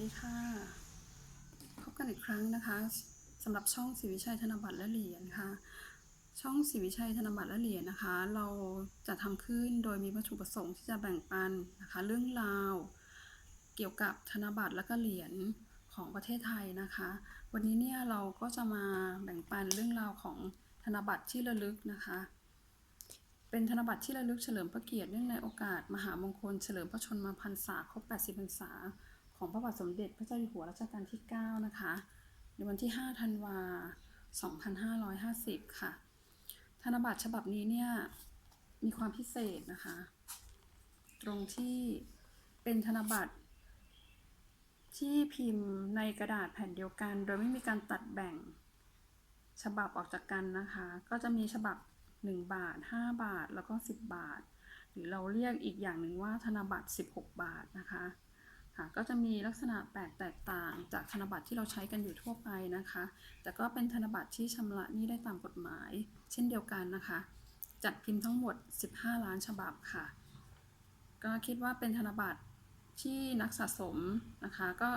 ดีค่ะ พบกันอีกครั้งนะคะสำหรับช่องศรีวิชัยธนบัตรและเหรียญค่ะ ช่องศรีวิชัยธนบัตรและเหรียญนะคะ เราจะทำขึ้นโดยมีวัตถุประสงค์ที่จะแบ่งปันนะคะ เรื่องราว เกี่ยวกับธนบัตรและก็เหรียญของประเทศไทยนะคะ วันนี้เนี่ยเราก็จะมาแบ่งปันเรื่องราวของธนบัตรที่ระลึกนะคะ เป็นธนบัตรที่ระลึกเฉลิมพระเกียรติเนื่องในโอกาส มหามงคลเฉลิมพระชนมพรรษาครบ 80 พรรษา ของพระบาทสมเด็จพระเจ้าอยู่หัวรัชกาลที่ 9 นะคะ ในวันที่ 5 ธันวา 2550 ค่ะ ธนบัตรฉบับนี้เนี่ย มีความพิเศษนะคะ ตรงที่เป็นธนบัตรที่พิมพ์ในกระดาษแผ่นเดียวกัน โดยไม่มีการตัดแบ่งฉบับออกจากกันนะคะ ก็จะมีฉบับ 1 บาท 5 บาท แล้วก็ 10 บาท หรือเราเรียกอีกอย่างหนึ่งว่าธนบัตร 16 บาทนะคะ ค่ะก็จะมีลักษณะแปลกแตกต่างจากธนบัตรที่เราใช้กันอยู่ทั่วไปนะคะ แต่ก็เป็นธนบัตรที่ชำระหนี้ได้ตามกฎหมาย เช่นเดียวกันนะคะ จัดพิมพ์ทั้งหมด 15 ล้านฉบับค่ะ ก็คิดว่าเป็นธนบัตรที่นักสะสมนะคะ ก็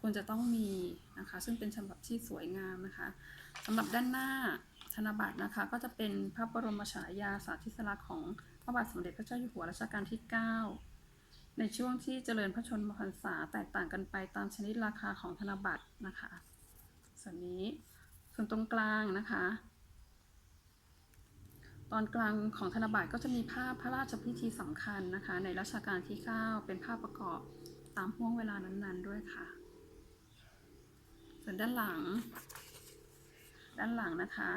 ควรจะต้องมีนะคะ ซึ่งเป็นฉบับที่สวยงามนะคะสำหรับด้านหน้าธนบัตรนะคะ ก็จะเป็นพระบรมฉายาสาธิสลักษณ์ของพระบาทสมเด็จพระเจ้าอยู่หัวรัชกาลที่ 9 ในช่วงที่เจริญพระชนมพรรษาแตกต่างกันไปตามชนิดราคาของธนบัตรนะคะ ส่วนนี้ส่วนตรงกลางนะคะ ตอนกลางของธนบัตรก็จะมีภาพพระราชพิธีสำคัญนะคะ ในรัชกาลที่ 9 เป็นภาพประกอบตามห่วงเวลานั้นๆด้วยค่ะ ส่วนด้านหลัง ด้านหลังนะคะ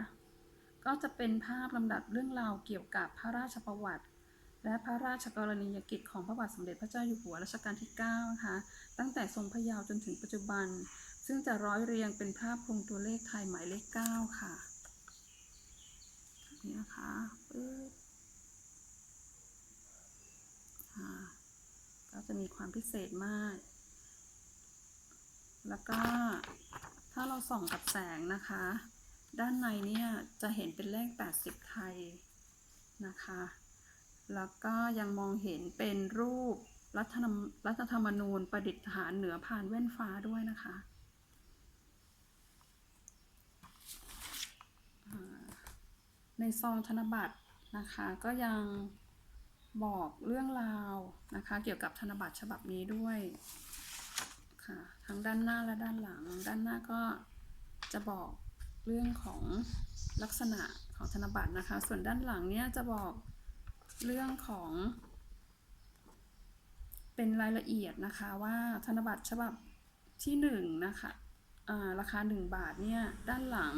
ก็จะเป็นภาพลำดับเรื่องราวเกี่ยวกับพระราชประวัติ และพระราชกรณียกิจของพระบาทสมเด็จพระเจ้าอยู่หัวรัชกาลที่9นะคะตั้งแต่ทรงพระยาวจนถึงปัจจุบัน ซึ่งจะร้อยเรียงเป็นภาพพวงตัวเลขไทยหมายเลข 9 ค่ะนี่นะคะปึ๊บอ่าก็จะมีความพิเศษมาก แล้วก็ถ้าเราส่องกับแสงนะคะ ด้านในเนี่ยจะเห็นเป็นเลข 80 ไทยนะคะ แล้วก็ยังมองเห็นเป็นรูปรัฐธรรมรัฐธรรมนูญประดิษฐานเหนือผ่านแว่นฟ้าด้วยนะคะ ในซองธนบัตรนะคะก็ยังบอกเรื่องราวนะคะ เกี่ยวกับธนบัตรฉบับนี้ด้วยค่ะทั้งด้านหน้าและด้านหลัง ด้านหน้าก็จะบอกเรื่องของลักษณะของธนบัตรนะคะ ส่วนด้านหลังเนี่ยจะบอก เรื่องของ เป็นรายละเอียดนะคะว่าธนบัตรฉบับที่หนึ่งนะคะาราคา 1 บาทเนี่ยด้านหลัง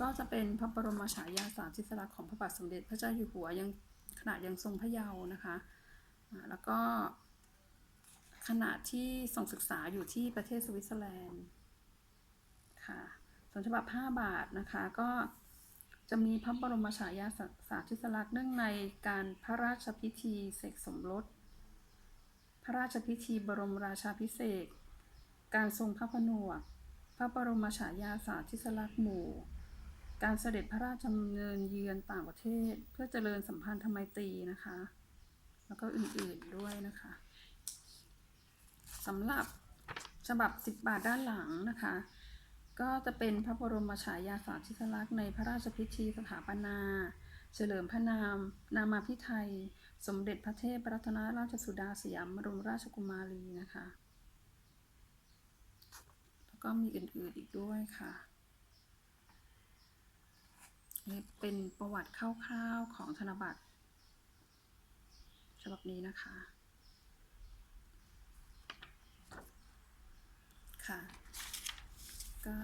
ก็จะเป็นพระบรมฉายาสาธิสลักษณ์ของพระบาทสมเด็จพระเจ้าอยู่หัวยังขณะยังทรงพระเยาว์นะคะแล้วก็ขณะที่ทรงศึกษาอยู่ที่ประเทศสวิตเซอร์แลนด์ค่ะส่วนฉบับ 5 บาทนะคะ ก็ จะมีพระบรมฉายาสาธิสลักษณ์เนื่องในการพระราชพิธีเสกสมรส พระราชพิธีบรมราชาพิเศษ การทรงพระผนวก พระบรมฉายาสาธิสลักษณ์หมู่ การเสด็จพระราชดำเนินเยือนต่างประเทศ เพื่อเจริญสัมพันธไมตรีนะคะ แล้วก็อื่นๆด้วยนะคะสำหรับฉบับ 10 บาทด้านหลังนะคะ ก็จะเป็นพระบรมฉายาสาธิสลักษณ์ในพระราชพิธีสถาปนา เฉลิมพระนาม นามาพิไทย สมเด็จพระเทพรัตนราชสุดาสยามบรมราชกุมารีนะคะ แล้วก็มีอื่นๆอีกด้วยค่ะนี่เป็นประวัติคร่าวๆของธนบัตรฉบับนี้นะคะ ค่ะ ก็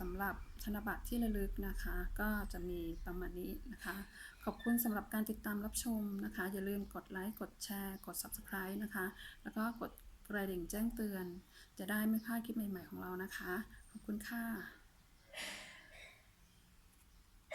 สำหรับธนบัตรที่ระลึกนะคะ ก็จะมีประมาณนี้นะคะ ขอบคุณสำหรับการติดตามรับชมนะคะ อย่าลืมกดไลค์กดแชร์ กด Subscribe นะคะ แล้วก็กดกระดิ่งแจ้งเตือน จะได้ไม่พลาดคลิปใหม่ ๆ ของเรานะคะ ขอบคุณค่ะ